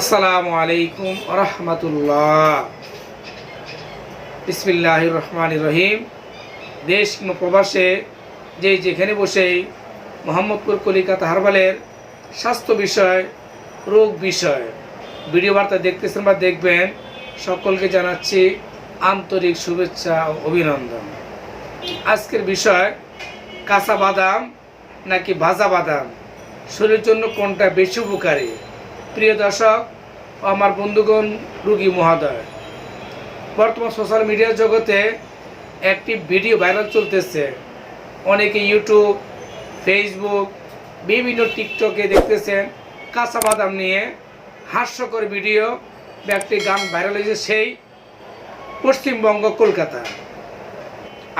আসসালামু আলাইকুম রহমতুল্লাহ। বিসমিল্লাহ রহমান রহিম। দেশ কিংবা প্রবাসে যে যেখানে বসেই মোহাম্মদপুর কলিকাতা হারবালের স্বাস্থ্য বিষয়, রোগ বিষয় ভিডিও বার্তা দেখতেছেন বা দেখবেন, সকলকে জানাচ্ছি আন্তরিক শুভেচ্ছা ও অভিনন্দন। আজকের বিষয়, কাঁচা বাদাম নাকি ভাজা বাদাম? শরীরের জন্য কোনটা বেশি উপকারী? প্রিয় দর্শক আমার বন্ধুগণ, রুগী মহোদয়। বর্তমান সোশ্যাল মিডিয়া জগতে একটি ভিডিও ভাইরাল চলতেছে। অনেকে ইউটিউব ফেসবুক বিভিন্ন টিকটকে দেখতেছেন কাঁচা বাদাম নিয়ে হাস্যকর ভিডিও বা একটি গান ভাইরাল হয়েছে সেই পশ্চিমবঙ্গ, কলকাতা।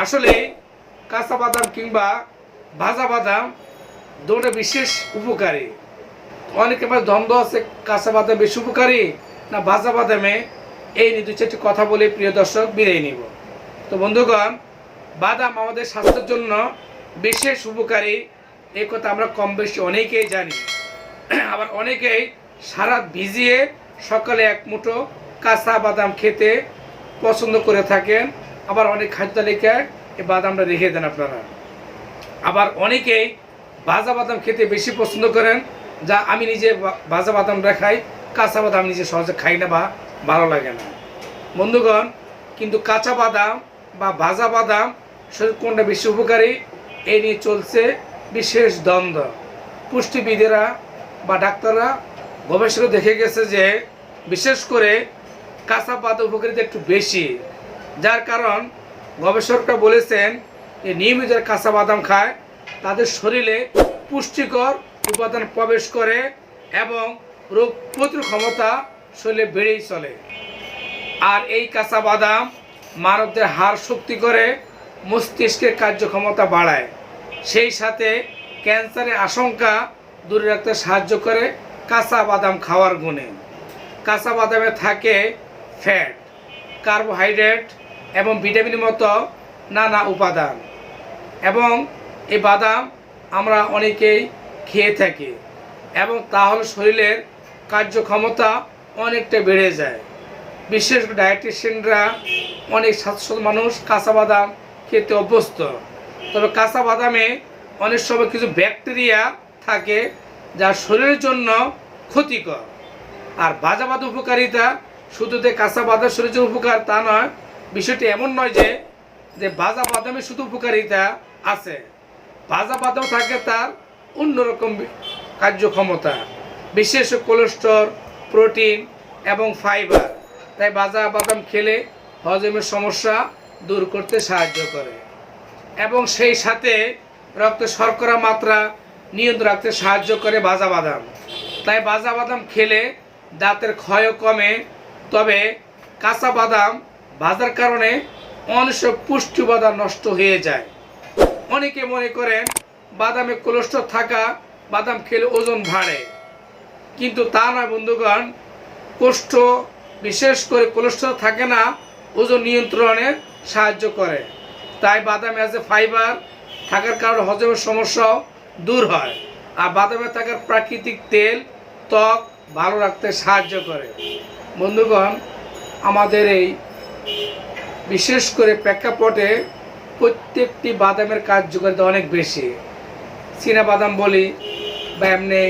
আসলে কাঁচা বাদাম কিংবা ভাজা বাদাম দুটো বিশেষ উপকারী। অনেকে আমার দ্বন্দ্ব আছে, কাঁচা বাদাম বেশি উপকারী না ভাজা বাদামে? এই নিয়ে দু চারটি কথা বলে প্রিয় দর্শক বিদায় নিব। তো বন্ধুগণ, বাদাম আমাদের স্বাস্থ্যের জন্য বিশেষ উপকারী। এই কথা আমরা কম বেশি অনেকেই জানি। আবার অনেকেই সারা ভিজিয়ে সকালে এক মুঠো কাঁচা বাদাম খেতে পছন্দ করে থাকেন। আবার অনেক খাদ্য তালিকায় এই বাদামটা রেখে দেন আপনারা। আবার অনেকেই ভাজা বাদাম খেতে বেশি পছন্দ করেন যা আমি নিজে ভাজা বাদামটা খাই, কাঁচা বাদাম নিজে সহজে খাই না বা ভালো লাগে না। বন্ধুগণ, কিন্তু কাঁচা বাদাম বা ভাজা বাদাম শরীর কোনটা বেশি উপকারী? এই নিয়ে চলছে বিশেষ দ্বন্দ্ব। পুষ্টিবিদেরা বা ডাক্তাররা গবেষণা দেখে গেছে যে, বিশেষ করে কাঁচা বাদাম উপকারিতা একটু বেশি। যার কারণ গবেষকরা বলেছেন যে, নিয়মিত কাঁচা বাদাম খায়, তাদের শরীরে পুষ্টিকর উপাদান প্রবেশ করে এবং রোগ প্রতিরোধ ক্ষমতা শরীরে বেড়েই চলে। আর এই কাঁচা বাদাম মানবদের হাড় শক্তি করে, মস্তিষ্কের কার্যক্ষমতা বাড়ায়। সেই সাথে ক্যান্সারের আশঙ্কা দূরে রাখতে সাহায্য করে কাঁচা বাদাম খাওয়ার গুণে। কাঁচা বাদামে থাকে ফ্যাট, কার্বোহাইড্রেট এবং ভিটামিনের মতো নানা উপাদান। এবং এই বাদাম আমরা অনেকেই খেয়ে থাকি এবং তাহলে শরীরের কার্যক্ষমতা অনেকটা বেড়ে যায়। বিশেষ করে ডায়েটিশিয়ানরা অনেক স্বাস্থ্য মানুষ কাঁচা বাদাম খেতে অভ্যস্ত। তবে কাঁচা বাদামে অনেক সময় কিছু ব্যাকটেরিয়া থাকে যা শরীরের জন্য ক্ষতিকর। আর ভাজা বাদাম উপকারিতা শুধু যে কাঁচা বাদাম শরীরের উপকার তা নয়, বিষয়টি এমন নয় যে যে ভাজা বাদামে শুধু উপকারিতা আছে। ভাজা বাদাম থাকে তার অন্যরকম কার্যক্ষমতা, বিশেষ কোলেস্ট্রল, প্রোটিন এবং ফাইবার। তাই বাজা বাদাম খেলে হজমের সমস্যা দূর করতে সাহায্য করে এবং সেই সাথে রক্তে শর্করা মাত্রা নিয়ন্ত্রণ রাখতে সাহায্য করে বাজা বাদাম। তাই বাজা বাদাম খেলে দাঁতের ক্ষয় কমে, তবে কাঁচা বাদাম ভাজার কারণে অনেক পুষ্টি উপাদান নষ্ট হয়ে যায়। অনেকে মনে করেন বাদামে কোলেস্ট্রল থাকা বাদাম খেলে ওজন বাড়ে। কিন্তু তা না বন্ধুগণ, কোষ্ঠ বিশেষ করে কোলেস্ট্রল থাকে না, ওজন নিয়ন্ত্রণে সাহায্য করে। তাই বাদামে আছে ফাইবার থাকার কারণে হজমের সমস্যাও দূর হয়। আর বাদামে থাকার প্রাকৃতিক তেল, ত্বক ভালো রাখতে সাহায্য করে। বন্ধুগণ, আমাদের এই বিশেষ করে প্রেক্ষাপটে প্রত্যেকটি বাদামের কার্যকারিতা অনেক বেশি। বাদাম বলি বা এমনি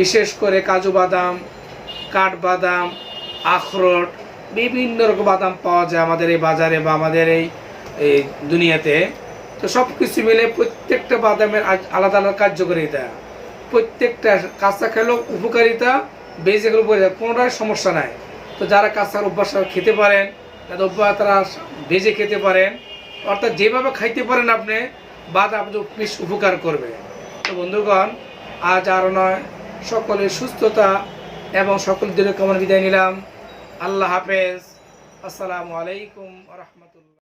বিশেষ করে কাজু বাদাম কাঠবাদাম আখরোট, বিভিন্ন রকম বাদাম পাওয়া যায় আমাদের এই বাজারে বা আমাদের এই এই দুনিয়াতে। তো সব কিছু মিলে প্রত্যেকটা বাদামের আলাদা আলাদা কার্যকারিতা। প্রত্যেকটা কাঁচা খেলেও উপকারিতা বেজে গেলেও উপকারিতা, কোনোটাই সমস্যা নাই। তো যারা কাঁচার অভ্যাস খেতে পারেন তাদের অভ্যাস তারা ভেজে খেতে পারেন। অর্থাৎ যেভাবে খাইতে পারেন আপনি বাদাম বেশ উপকার করবে। তো বন্ধুগণ, আজ আর নয়। সকলের সুস্থতা এবং সকল দীর্ঘ কামনা বিদায় নিলাম। আল্লাহ হাফেজ। আসসালামু আলাইকুম রহমতুল্লাহ।